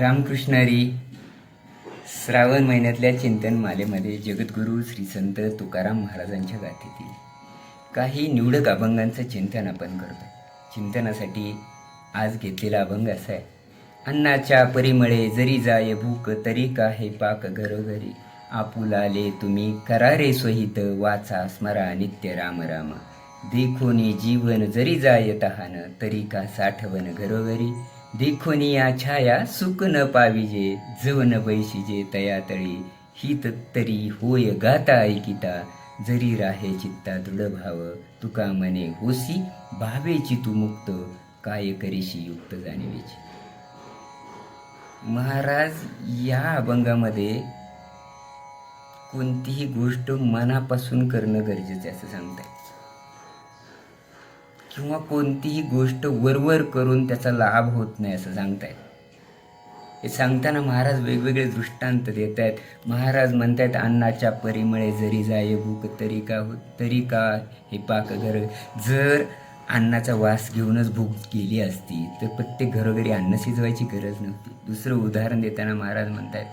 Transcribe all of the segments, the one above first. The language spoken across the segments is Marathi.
रामकृष्णारी श्रावण महिन्यातल्या चिंतन मालेमध्ये जगद्गुरू श्री संत तुकाराम महाराजांच्या गाथेतील काही निवडक अभंगांचं चिंतन आपण करतो. चिंतनासाठी आज घेतलेला अभंग असा आहे. अन्नाच्या परिमळे जरी जाय भूक तरी का हे पाक घरोघरी. आपुलाले तुम्ही करारे सोहित वाचा स्मरा नित्य राम राम. देखोनी जीवन जरी जाय तहान तरी का साठवण घरोघरी. देखोनी या छाया सुख न पाविजे जवन बैशिजे तया तळी. हित तरी होय गाता ऐकिता जरी राहे चित्ता दृढ भाव. तुका मने होसी भावेची तू मुक्त काय करीशी युक्त जाणवेची. महाराज या अभंगामध्ये कोणतीही गोष्ट मनापासून करणं गरजेचं असं सांगतात किंवा कोणतीही गोष्ट वरवर करून त्याचा लाभ होत नाही असं सांगताय हे सांगताना महाराज वेगवेगळे दृष्टांत देत आहेत महाराज म्हणतायत अन्नाच्या परिमळे जरी जाय भूक तरी का हो तरी का हे पाक घर? जर अन्नाचा वास घेऊनच भूक गेली असती तर प्रत्येक घरोघरी अन्न शिजवायची गरज नव्हती. दुसरं उदाहरण देताना महाराज म्हणतायत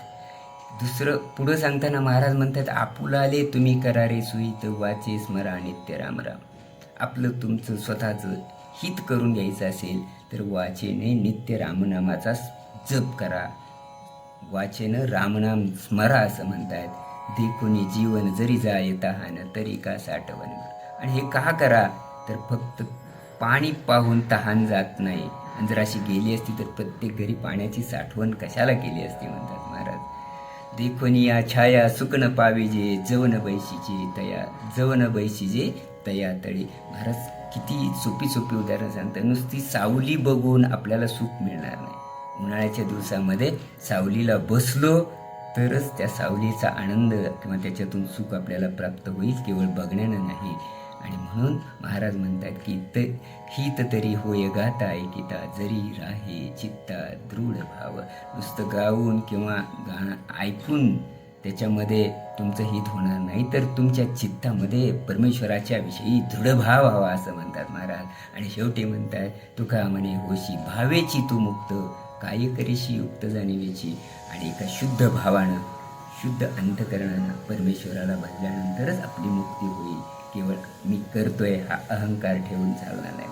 दुसरं पुढं सांगताना महाराज म्हणतात आपुलाले तुम्ही करारे सुहित वाचे स्मरा नित्य राम राम आपलं तुमचं स्वतःचं हित करून घ्यायचं असेल तर वाचेने नित्य रामनामाचा जप करा. वाचेनं रामनाम स्मरा असं म्हणतायत. देखुनी जीवन जरी जाय तहान तरी का साठवण? आणि हे का करा? तर फक्त पाणी पाहून तहान जात नाही. आणि जर अशी गेली असती तर प्रत्येक घरी पाण्याची साठवण कशाला केली असती म्हणतात महाराज? देखोनी या छाया सुकन पाविजे जवन बैशीचे तया जवन बैशीजे तया तळी. महाराज किती सोपी सोपी उदाहरण सांगतात नुसती सावली बघून आपल्याला सुख मिळणार नाही. उन्हाळ्याच्या दिवसामध्ये सावलीला बसलो तरच त्या सावलीचा आनंद किंवा त्याच्यातून सुख आपल्याला प्राप्त होईल. केवळ बघण्यानं नाही आणि म्हणून महाराज म्हणतात की त हित तरी होय गाता ऐकिता जरी राहे चित्ता दृढ भाव. नुसतं गाऊन किंवा गाणं ऐकून त्याच्यामध्ये तुमचं हित होणार नाही तर तुमच्या चित्तामध्ये परमेश्वराच्या विषयी दृढभाव हवा असं म्हणतात महाराज. आणि शेवटी म्हणतात तुका म्हणे होशी भावेची तू मुक्त काय करीशी युक्त जाणीवेची? आणि एका शुद्ध भावानं शुद्ध अंतकरणानं परमेश्वराला भजल्यानंतरच आपली मुक्ती होईल. केवळ मी करतोय हा अहंकार ठेवून चालणार नाही.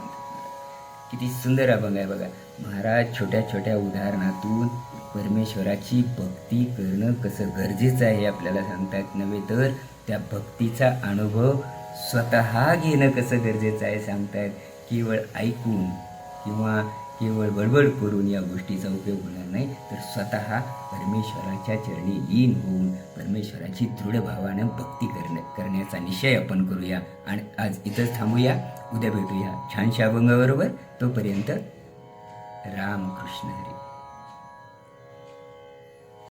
किती सुंदर अभंग आहे बघा. महाराज छोट्या छोट्या उदाहरणातून परमेश्वराची भक्ती करणं कसं गरजेचं आहे हे आपल्याला सांगतात. नव्हे तर त्या भक्तीचा अनुभव स्वतः घेणं कसं गरजेचं आहे सांगतायत केवळ ऐकून किंवा केवळ बडबड करून या गोष्टीचा उपयोग होणार नाही तर स्वतः परमेश्वराच्या चरणी लीन होऊन परमेश्वराची दृढ भावानं भक्ती करणं करण्याचा निश्चय आपण करूया. आणि आज इथंच थांबूया. उद्या भेटूया छानशा अभंगाबरोबर. तोपर्यंत रामकृष्ण हरी.